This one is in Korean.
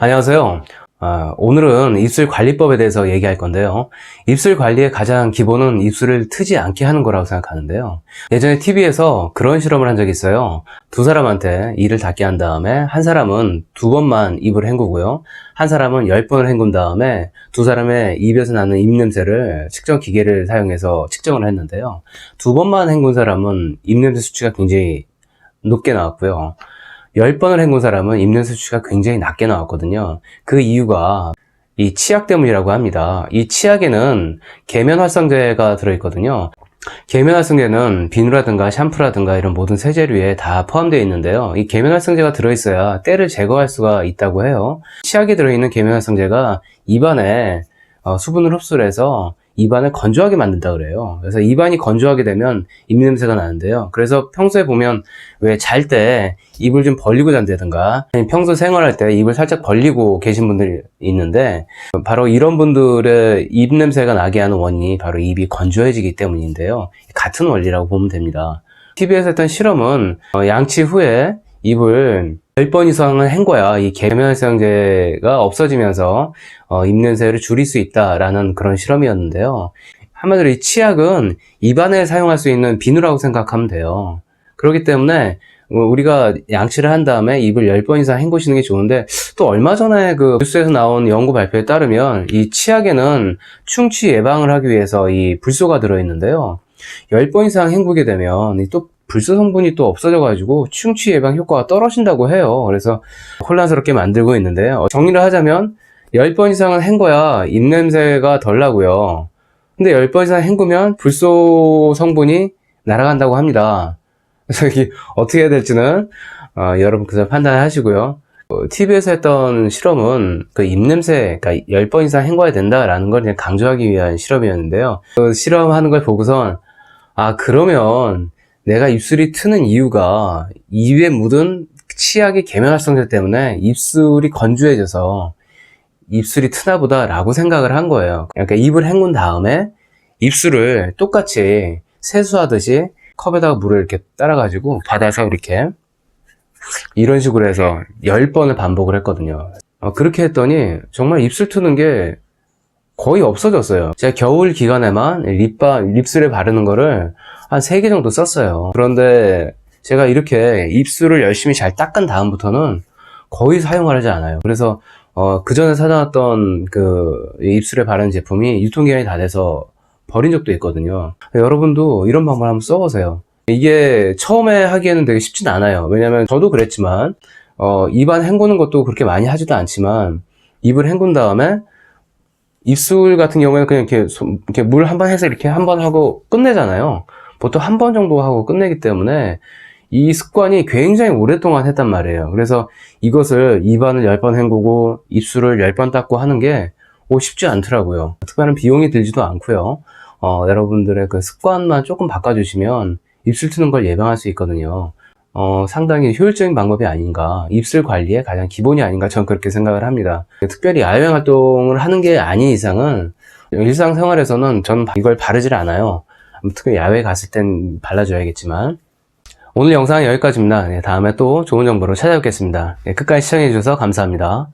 안녕하세요. 아, 오늘은 입술 관리법에 대해서 얘기할 건데요. 입술 관리의 가장 기본은 입술을 트지 않게 하는 거라고 생각하는데요. 예전에 TV에서 그런 실험을 한 적이 있어요. 두 사람한테 이를 닫게 한 다음에 한 사람은 두 번만 입을 헹구고요. 한 사람은 열 번을 헹군 다음에 두 사람의 입에서 나는 입냄새를 측정 기계를 사용해서 측정을 했는데요. 두 번만 헹군 사람은 입냄새 수치가 굉장히 높게 나왔고요. 10번을 헹군 사람은 입냄새 수치가 굉장히 낮게 나왔거든요. 그 이유가 이 치약 때문이라고 합니다. 이 치약에는 계면활성제가 들어있거든요. 계면활성제는 비누라든가 샴푸라든가 이런 모든 세제류에 다 포함되어 있는데요. 이 계면활성제가 들어있어야 때를 제거할 수가 있다고 해요. 치약에 들어있는 계면활성제가 입안에 어, 수분을 흡수를 해서 입안을 건조하게 만든다 그래요. 그래서 입안이 건조하게 되면 입 냄새가 나는데요. 그래서 평소에 보면 왜 잘 때 입을 좀 벌리고 잔다든가 평소 생활할 때 입을 살짝 벌리고 계신 분들이 있는데 바로 이런 분들의 입 냄새가 나게 하는 원인이 바로 입이 건조해지기 때문인데요. 같은 원리라고 보면 됩니다. TV에서 했던 실험은 어, 양치 후에 입을 10번 이상을 헹궈야 이 계면활성제가 없어지면서 어, 입냄새를 줄일 수 있다라는 그런 실험이었는데요. 한마디로 이 치약은 입안에 사용할 수 있는 비누라고 생각하면 돼요. 그렇기 때문에 어, 우리가 양치를 한 다음에 입을 10번 이상 헹구시는 게 좋은데 또 얼마 전에 그 뉴스에서 나온 연구 발표에 따르면 이 치약에는 충치 예방을 하기 위해서 이 불소가 들어있는데요. 10번 이상 헹구게 되면 이또 불소 성분이 또 없어져 가지고 충치 예방 효과가 떨어진다고 해요. 그래서 혼란스럽게 만들고 있는데요. 정리를 하자면 10번 이상은 헹궈야 입냄새가 덜 나고요. 근데 10번 이상 헹구면 불소 성분이 날아간다고 합니다. 그래서 이게 어떻게 해야 될지는 어, 여러분 그저 판단하시고요. TV에서 했던 실험은 그 입냄새, 그러니까 10번 이상 헹궈야 된다라는 걸 그냥 강조하기 위한 실험이었는데요. 그 실험하는 걸 보고선 아 그러면 내가 입술이 트는 이유가 입에 묻은 치약의 계면활성제 때문에 입술이 건조해져서 입술이 트나 보다 라고 생각을 한 거예요. 그러니까 입을 헹군 다음에 입술을 똑같이 세수하듯이 컵에다가 물을 이렇게 따라 가지고 받아서 이렇게 이런 식으로 해서 10번을 반복을 했거든요. 어, 그렇게 했더니 정말 입술 트는 게 거의 없어졌어요. 제가 겨울 기간에만 립바, 립술에 바르는 거를 한 3개 정도 썼어요. 그런데 제가 이렇게 입술을 열심히 잘 닦은 다음부터는 거의 사용을 하지 않아요. 그래서 어, 그 전에 사다놨던 그 입술에 바르는 제품이 유통기한이 다 돼서 버린 적도 있거든요. 여러분도 이런 방법 한번 써보세요. 이게 처음에 하기에는 되게 쉽진 않아요. 왜냐면 저도 그랬지만 어, 입안 헹구는 것도 그렇게 많이 하지도 않지만 입을 헹군 다음에 입술 같은 경우에는 그냥 이렇게, 손- 이렇게 물 한 번 해서 이렇게 한 번 하고 끝내잖아요. 보통 한 번 정도 하고 끝내기 때문에 이 습관이 굉장히 오랫동안 했단 말이에요. 그래서 이것을 입안을 10번 헹구고 입술을 10번 닦고 하는 게 오, 쉽지 않더라고요. 특별한 비용이 들지도 않고요. 어, 여러분들의 그 습관만 조금 바꿔주시면 입술 트는 걸 예방할 수 있거든요. 어, 상당히 효율적인 방법이 아닌가. 입술 관리의 가장 기본이 아닌가. 저는 그렇게 생각을 합니다. 특별히 야외 활동을 하는 게 아닌 이상은 일상생활에서는 저는 이걸 바르질 않아요. 특히 야외 갔을 땐 발라줘야겠지만. 오늘 영상은 여기까지입니다. 네, 다음에 또 좋은 정보로 찾아뵙겠습니다. 네, 끝까지 시청해주셔서 감사합니다.